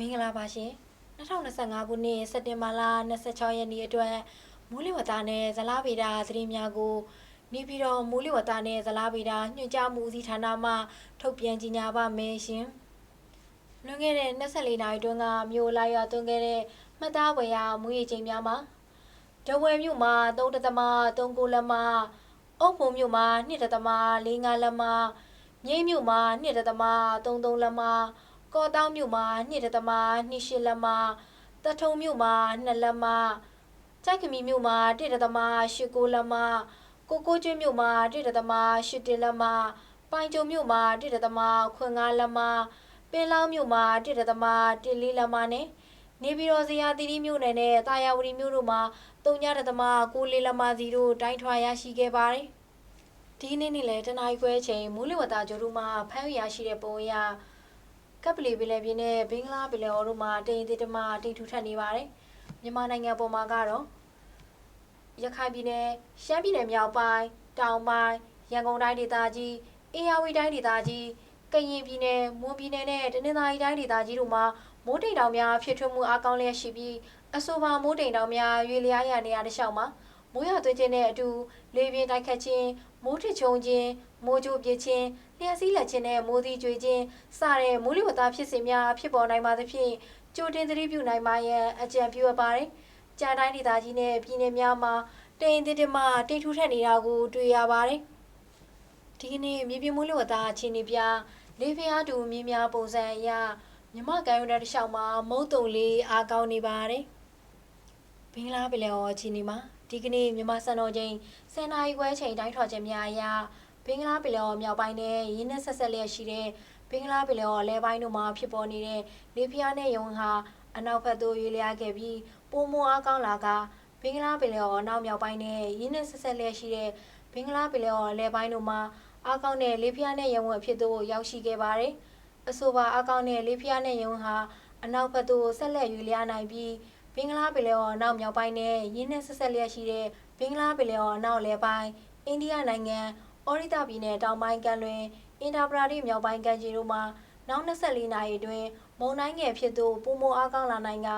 မင်္ဂလာပါရှင်2025ခုနှစ်စက်တင်ဘာလ26ရက်နေ့အတွက်မိုးလေဝသနဲ့ဇလားဗေဒသတင်းများကိုနေပြည်တော်မိုးလေဝသနဲ့ဇလားဗေဒညွှန်ကြားမှုဦးစီးဌာနမှထုတ်ပြန်ကြေညာပါမယ်ရှင်လွန်ခဲ့တဲ့24နာရီတွင်းကမြို့လာရွာသွင်းခဲ့တဲ့မှတ်သားဝယ်ရမူရည်ချိန်များမှာဒဝယ်မြို့မှာ3.3ကိုလက်မအုပ်ဖို့မြို့မှာ2.45လက်မမြိတ်မြို့မှာ2.33လက်မ ကော့တောင်းမြို့မှာ2တသမ28လက်မတထုံမြို့မှာ2လက်မကြိုက်ကမီမြို့မှာ1တသမ89လက်မကိုကိုကျွန်းမြို့မှာ1တသမ8လက်မပိုင်ကျုံမြို့မှာ1တသမ9လက်မပင်လောင်းမြို့မှာ1တသမ14လက်မနဲ့နေပြည်တော်ဇေယျသီရိမြို့နယ်နဲ့တာယာဝတီမြို့တို့မှာ3တသမ9လက်မစီတို့တိုင်းထွာရရှိခဲ့ပါတယ်ဒီနေ့နေ့လည်းတနအီခွဲချိန်မူးလဝတ္တကျိုးတို့မှာဖမ်းရရှိတဲ့ပုံအရ ကပ်ပလီပင်လယ်ပြင်နဲ့ဘင်္ဂလားပင်လယ်အော်တို့မှာတိမ်သေးတမတိမ်ထူထပ်နေပါတယ်။မြန်မာနိုင်ငံပေါ်မှာကတော့ရခိုင်ပြည်နယ်၊ရှမ်းပြည်နယ်မြောက်ပိုင်း၊တောင်ပိုင်း၊ရန်ကုန်တိုင်းဒေသကြီး၊အေရဝတီတိုင်းဒေသကြီး၊ကရင်ပြည်နယ်၊မွန်ပြည်နယ်နဲ့တနင်္သာရီတိုင်းဒေသကြီးတို့မှာမိုးတိမ်တောင်များဖြစ်ထွန်းမှုအကောင်းလျက်ရှိပြီးအဆိုပါမိုးတိမ်တောင်များရွေလျားရနေရာတစ်လျှောက်မှာ မိုးရွာသွန်းခြင်းနဲ့အတူလေပြင်းတိုက်ခတ်ခြင်းမိုးထချုံခြင်းမိုးကြိုးပြခြင်းလျှက်စီးလက်ခြင်းနဲ့မိုးသီးကြွေခြင်းစတဲ့မိုးလေဝသဖြစ်စဉ်များဖြစ်ပေါ်နိုင်ပါသဖြင့်ကြိုတင်သတိပြုနိုင်ပါရန်အကြံပြုအပ်ပါတယ်။ကြာတိုင်းဒေသကြီးနဲ့ပြည်နယ်များမှာတိမ်တစ်တမတိမ်ထူထပ်နေတာကိုတွေ့ရပါတယ်။ဒီကနေ့မြေပြင်မိုးလေဝသအခြေအနေပြလေဖျားတူမြင်းများပုံစံအရမြမကန်ရုံးတဲ့တစ်လျှောက်မှာမုတ်တုံလေးအားကောင်းနေပါတယ်။ဘင်္ဂလားပင်လယ်အော်အခြေအနေမှာ ဒီကနေ့မြန်မာစံတော်ချိန်10နာရီခွဲချိန်တိုင်းထွာချက်များအရဘင်္ဂလားပင်လယ်အော်မြောက်ပိုင်းနဲ့ရင်းနှက်ဆက်ဆက်လျက်ရှိတဲ့ဘင်္ဂလားပင်လယ်အော်အလဲပိုင်းတို့မှာဖြစ်ပေါ်နေတဲ့လေပြင်းနဲ့ယုံဟာအနောက်ဘက်သို့ရွေ့လျားခဲ့ပြီးပိုမိုအားကောင်းလာကဘင်္ဂလားပင်လယ်အော်အနောက်မြောက်ပိုင်းနဲ့ရင်းနှက်ဆက်ဆက်လျက်ရှိတဲ့ဘင်္ဂလားပင်လယ်အော်အလဲပိုင်းတို့မှာအားကောင်းတဲ့လေပြင်းနဲ့ယုံဝအဖြစ်သို့ရောက်ရှိခဲ့ပါတယ်။အဆိုပါအားကောင်းတဲ့လေပြင်းနဲ့ယုံဟာအနောက်ဘက်သို့ဆက်လက်ရွေ့လျားနိုင်ပြီး ဘင်္ဂလားပင်လယ်အော်အနောက်မြောက်ပိုင်းနဲ့ရင်းနှက်ဆက်ဆက်လျက်ရှိတဲ့ဘင်္ဂလားပင်လယ်အော်အနောက်လယ်ပိုင်းအိန္ဒိယနိုင်ငံအော်ရိတာပြည်နယ်တောင်ပိုင်းကမ်းလွင်အင်တာပရာတိမြောက်ပိုင်းကမ်းခြေတို့မှာနောက်24နာရီအတွင်းမုန်တိုင်းငယ်ဖြစ်သူပုံမအားကောင်းလာနိုင်က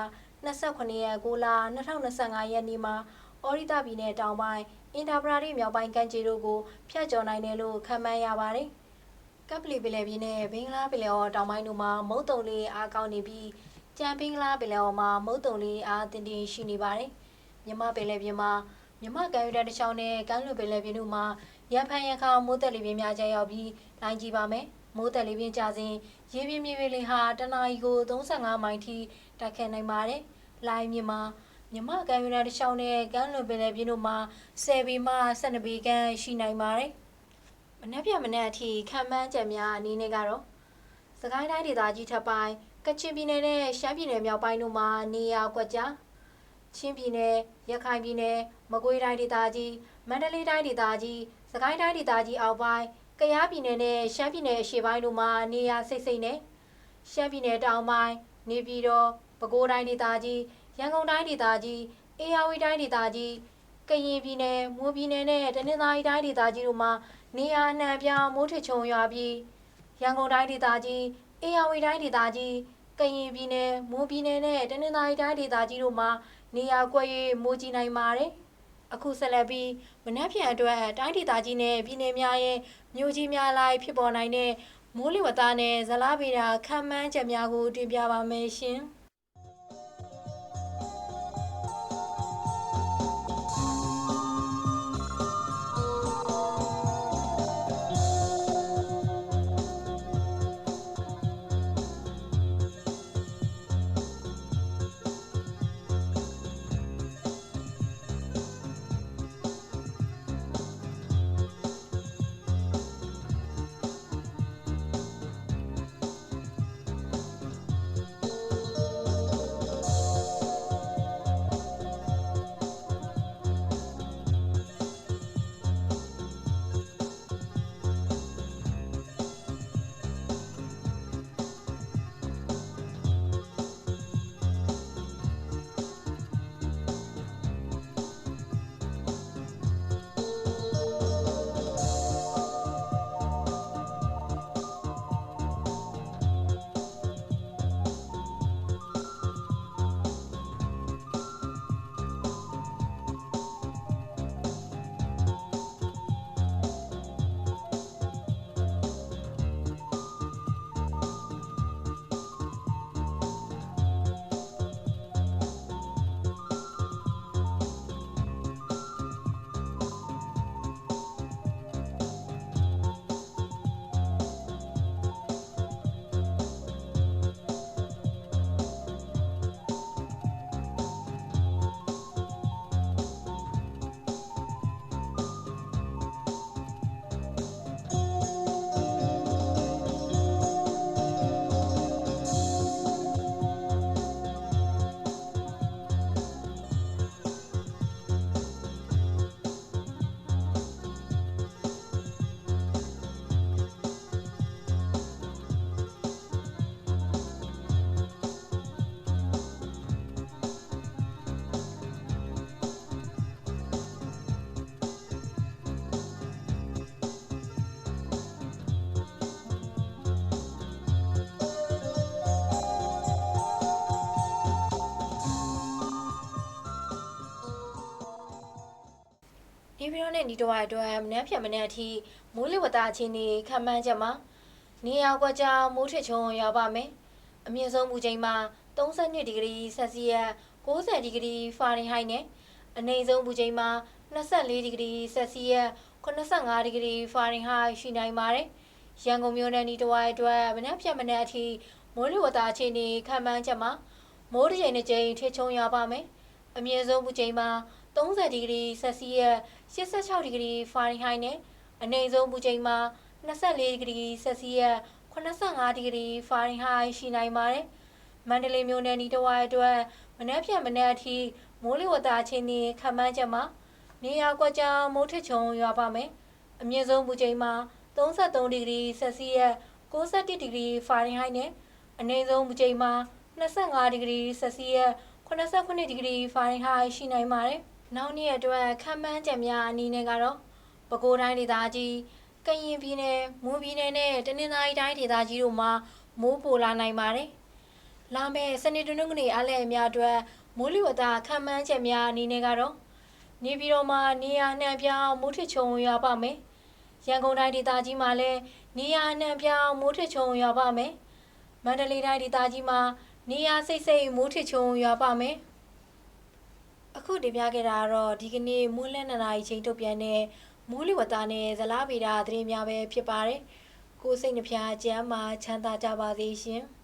28ရက်6လ2025ရက်နေ့မှာအော်ရိတာပြည်နယ်တောင်ပိုင်းအင်တာပရာတိမြောက်ပိုင်းကမ်းခြေတို့ကိုဖျက်ကျော်နိုင်တယ်လို့ခန့်မှန်းရပါတယ်။ကပ်ပလီပင်လယ်ပြင်နဲ့ဘင်္ဂလားပင်လယ်အော်တောင်ပိုင်းတို့မှာမုတ်တုံလေးအားကောင်းနေပြီး ကြံဘင်္ဂလားပင်လယ်အော်မှာမုတ်တုံလေးအားတင်တင်ရှိနေပါတယ်။မြမပင်လယ်ပြင်မှာမြမကမ်းရိုးတန်းတစ်ချောင်းနဲ့ကမ်းလွန်ပင်လယ်ပြင်တို့မှာရန်ဖန်ရန်ခါမိုးတက်လေပြင်းများကျရောက်ပြီးလိုင်းကြည့်ပါမယ်။မိုးတက်လေပြင်းကြစဉ်ရေပြင်းမြေပြင်လေဟာတနအီကို35မိုင်ထိတိုက်ခတ်နိုင်ပါတယ်။လိုင်းမြမှာမြမကမ်းရိုးတန်းတစ်ချောင်းနဲ့ကမ်းလွန်ပင်လယ်ပြင်တို့မှာ10ပေမှ12ပေခန့်ရှိနိုင်ပါတယ်။မနက်ဖြန်မနက်အထိခံမှန်းချက်များအနေနဲ့ကတော့စကိုင်းတိုင်းဒေသကြီးထပ်ပိုင်း ကချင်ပြည်နယ်နဲ့ရှမ်းပြည်နယ်မြောက်ပိုင်းတို့မှာနေရာကွက်ကြားချင်းပြည်နယ်ရခိုင်ပြည်နယ်မကွေးတိုင်းဒေသကြီးမန္တလေးတိုင်းဒေသကြီးစကိုင်းတိုင်းဒေသကြီးအောက်ပိုင်းကယားပြည်နယ်နဲ့ရှမ်းပြည်နယ်အရှေ့ပိုင်းတို့မှာနေရာစိတ်စိတ်နဲ့ရှမ်းပြည်နယ်တောင်ပိုင်းနေပြည်တော်ပဲခူးတိုင်းဒေသကြီးရန်ကုန်တိုင်းဒေသကြီးအေရဝတီတိုင်းဒေသကြီးကရင်ပြည်နယ်မွန်ပြည်နယ်နဲ့တနင်္သာရီတိုင်းဒေသကြီးတို့မှာနေရာအနှံ့ပြားမိုးထချုံရွာပြီးရန်ကုန်တိုင်းဒေသကြီး အေရဝတီတိုင်းဒေသကြီးကရင်ပြည်နယ်မွန်ပြည်နယ်နဲ့တနင်္သာရီတိုင်းဒေသကြီးတို့မှာနေရာကွက်၍မိုးကြီးနိုင်ပါတယ်။အခုဆက်လက်ပြီးမနက်ဖြန်အတွက်တိုင်းဒေသကြီးနဲ့ပြည်နယ်များရဲ့မြို့ကြီးများလိုက်ဖြစ်ပေါ်နိုင်တဲ့မိုးလေဝသနဲ့ဇလားဗေဒခန့်မှန်းချက်များကိုတင်ပြပါမယ်ရှင်။ နဲ့ဒီတော့အတွက်မနှမ်းဖြတ်မနှမ်းအထိမိုးလေဝသအခြေအနေခံမှန်းချက်မှာနေရာကွက်ကြားမိုးထစ်ချုံရောက်ပါမယ်။အမြင့်ဆုံးမူချိန်မှာ32ဒီဂရီဆက်စီယပ်90ဒီဂရီဖာရင်ဟိုက်နဲ့အနိမ့်ဆုံးမူချိန်မှာ24ဒီဂရီဆက်စီယပ်85ဒီဂရီဖာရင်ဟိုက်ရှိနိုင်ပါတယ်။ရန်ကုန်မြို့နယ်ဒီတော့အတွက်မနှမ်းဖြတ်မနှမ်းအထိမိုးလေဝသအခြေအနေခံမှန်းချက်မှာမိုးတစ်ချိန်တစ်ချိန်ထစ်ချုံရောက်ပါမယ်။အမြင့်ဆုံးမူချိန်မှာ 30ဒီဂရီဆက်စီယပ်86ဒီဂရီဖာရင်ဟိုက်နဲ့အနိမ့်ဆုံးပူချိန်မှာ24ဒီဂရီဆက်စီယပ်85ဒီဂရီဖာရင်ဟိုက်ရှိနိုင်ပါတယ်။မန္တလေးမြို့နယ်ဤတစ်ဝိုက်အတွက်မနက်ဖြန်မနက်အထိမိုးလေဝသအခြေအနေခန့်မှန်းချက်မှာနေရာကွက်ကြားမိုးထစ်ချုံရွာပါမယ်။အမြင့်ဆုံးပူချိန်မှာ33ဒီဂရီဆက်စီယပ်61ဒီဂရီဖာရင်ဟိုက်နဲ့အနိမ့်ဆုံးပူချိန်မှာ25ဒီဂရီဆက်စီယပ်89ဒီဂရီဖာရင်ဟိုက်ရှိနိုင်ပါတယ်။ နောက်နေ့အတွက်ခံမှန်းချက်များအနေနဲ့ကတော့ပဲခူးတိုင်းဒေသကြီးကရင်ပြည်နယ်မွန်ပြည်နယ်နဲ့တနင်္သာရီတိုင်းဒေသကြီးတို့မှာမိုးပိုလာနိုင်ပါတယ်။လာမယ့်စနေတနင်္ဂနွေအားလည်းအများအတွက်မိုးလေဝသခံမှန်းချက်များအနေနဲ့ကတော့နေပြည်တော်မှာနေရာနှံပြောင်းမိုးထစ်ချုံရွာပါမယ်။ရန်ကုန်တိုင်းဒေသကြီးမှာလည်းနေရာနှံပြောင်းမိုးထစ်ချုံရွာပါမယ်။မန္တလေးတိုင်းဒေသကြီးမှာနေရာစိတ်စိတ်မိုးထစ်ချုံရွာပါမယ်။ အခုတင်ပြခဲ့တာကတော့ဒီကနေ့မိုးလင်းနနာရီချိန်ထုတ်ပြန်တဲ့မိုးလေဝသနဲ့ဇလားဗေဒသတင်းများပဲဖြစ်ပါတယ်။ကိုယ်စိတ်နှဖျားကျမ်းမှာချမ်းသာကြပါစေရှင်။